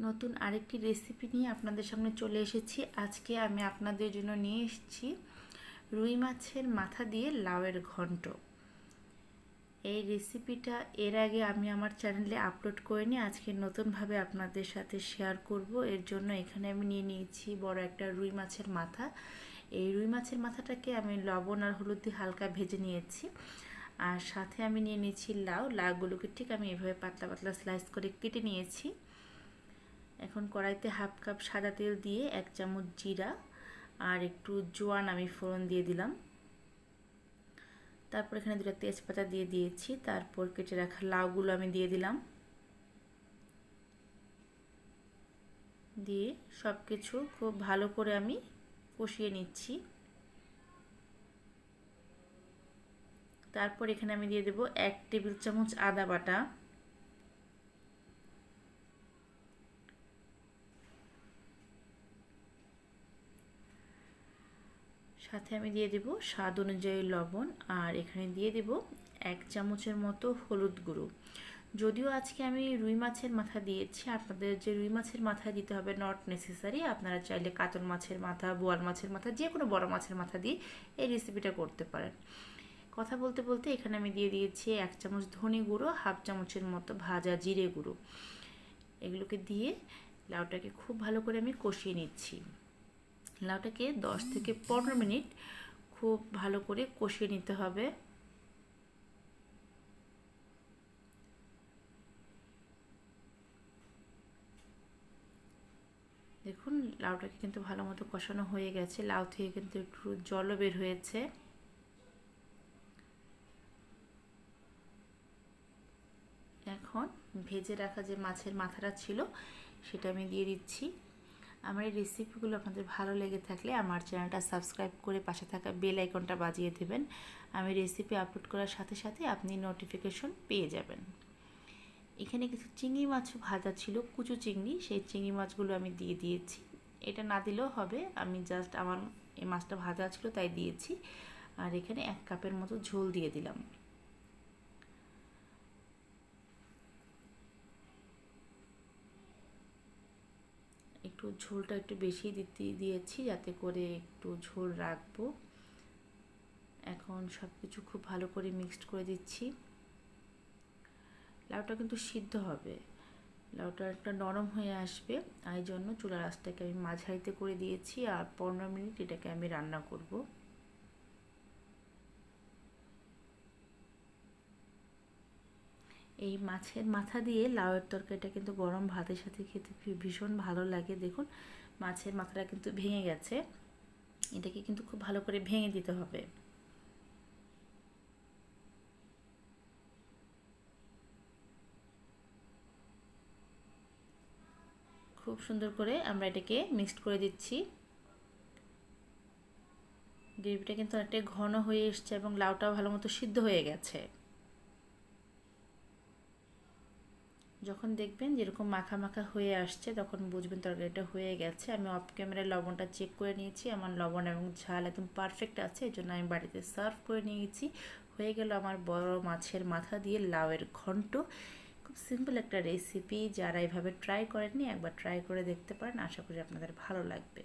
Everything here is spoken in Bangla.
নতুন আরেকটি রেসিপি নিয়ে আপনাদের সামনে চলে এসেছি। আজকে আমি আপনাদের জন্য নিয়ে এসেছি রুই মাছের মাথা দিয়ে লাউয়ের ঘন্ট। এই রেসিপিটা এর আগে আমি আমার চ্যানেলে আপলোড করে করিনি, আজকে নতুনভাবে আপনাদের সাথে শেয়ার করব। এর জন্য এখানে আমি নিয়ে নিয়েছি বড় একটা রুই মাছের মাথা। এই রুই মাছের মাথাটাকে আমি লবণ আর হলুদ দিয়ে হালকা ভেজে নিয়েছি। আর সাথে আমি নিয়ে নিয়েছি লাউ। লাউগুলোকে ঠিক আমি এভাবে পাতলা পাতলা স্লাইস করে কেটে নিয়েছি। এখন কড়াইতে হাফ কাপ সাদা তেল দিয়ে এক চামচ জিরা আর একটু জোয়ান আমি ফোড়ন দিয়ে দিলাম। তারপর এখানে দুটো তেজপাতা দিয়ে দিয়েছি, তারপর কেটে রাখা লাউগুলো আমি দিয়ে দিলাম। দিয়ে সব কিছু খুব ভালো করে আমি কষিয়ে নিচ্ছি। তারপর এখানে আমি দিয়ে দেব এক টেবিল চামচ আদা বাটা। সাথে আমি দিয়ে দেব স্বাদ অনুযায়ী লবণ আর এখানে দিয়ে দেব এক চামচের মতো হলুদ গুঁড়ো। যদিও আজকে আমি রুই মাছের মাথা দিয়েছি, আপনাদের যে রুই মাছের মাথা দিতে হবে নট নেসেসারি আপনারা চাইলে কাতল মাছের মাথা, বোয়াল মাছের মাথা যে কোনো বড় মাছের মাথা দিয়ে এই রেসিপিটা করতে পারেন। কথা বলতে বলতে এখানে আমি দিয়ে দিয়েছি এক চামচ ধনে গুঁড়ো, হাফ চামচের মতো ভাজা জিরে গুঁড়ো। এগুলোকে দিয়ে লাউটাকে খুব ভালো করে আমি কষিয়ে নিচ্ছি। লাউটাকে দশ থেকে পনেরো মিনিট খুব ভালো করে কষিয়ে নিতে হবে। দেখুন, লাউটাকে কিন্তু ভালো মতো কষানো হয়ে গেছে। লাউ থেকে কিন্তু একটু জলও বের হয়েছে। এখন ভেজে রাখা যে মাছের মাথাটা ছিল, সেটা আমি দিয়ে দিচ্ছি। আমার এই রেসিপিগুলো আপনাদের ভালো লেগে থাকলে আমার চ্যানেলটা সাবস্ক্রাইব করে পাশে থাকা বেল আইকনটা বাজিয়ে দেবেন। আমি রেসিপি আপলোড করার সাথে সাথে আপনি নোটিফিকেশন পেয়ে যাবেন। এখানে কিছু চিংড়ি মাছও ভাজা ছিল, কুচু চিংড়ি, সেই চিংড়ি মাছগুলো আমি দিয়ে দিয়েছি। এটা না দিলেও হবে, আমি জাস্ট আমার এই মাছটা ভাজা ছিল তাই দিয়েছি। আর এখানে এক কাপের মতো ঝোল দিয়ে দিলাম। একটু ঝোলটা একটু বেশি দিতে দিয়েছি যাতে করে একটু ঝোল রাখব। এখন সব কিছু খুব ভালো করে মিক্সড করে দিচ্ছি। লাউটা কিন্তু সিদ্ধ হবে। লাউটা একটা নরম হয়ে আসবে এই জন্য চুলার আঁচটাকে আমি মাঝারিতে করে দিয়েছি আর পনেরো মিনিট এটাকে আমি রান্না করব। এই মাছের মাথা দিয়ে লাউয়ের তরকারিটা কিন্তু গরম ভাতের সাথে খেতে ভীষণ ভালো লাগে। দেখুন, মাছের মাথাটা কিন্তু ভেঙে গেছে। এটাকে কিন্তু খুব ভালো করে ভেঙে দিতে হবে। খুব সুন্দর করে আমরা এটাকে মিক্সড করে দিচ্ছি। গ্রেভিটা কিন্তু অনেকটাই ঘন হয়ে এসছে এবং লাউটাও ভালো মতো সিদ্ধ হয়ে গেছে। যখন দেখবেন যেরকম মাখা মাখা হয়ে আসছে, তখন বুঝবেন তরকারিটা হয়ে গেছে। আমি অফ ক্যামেরায় লবণটা চেক করে নিয়েছি। আমার লবণ এবং ঝাল একদম পারফেক্ট আছে এই জন্য আমি বাড়িতে সার্ভ করে নিয়েছি। হয়ে গেল আমার বড় মাছের মাথা দিয়ে লাউয়ের ঘন্ট। খুব সিম্পল একটা রেসিপি যারা এভাবে ট্রাই করেননি, একবার ট্রাই করে দেখতে পারেন। আশা করি আপনাদের ভালো লাগবে।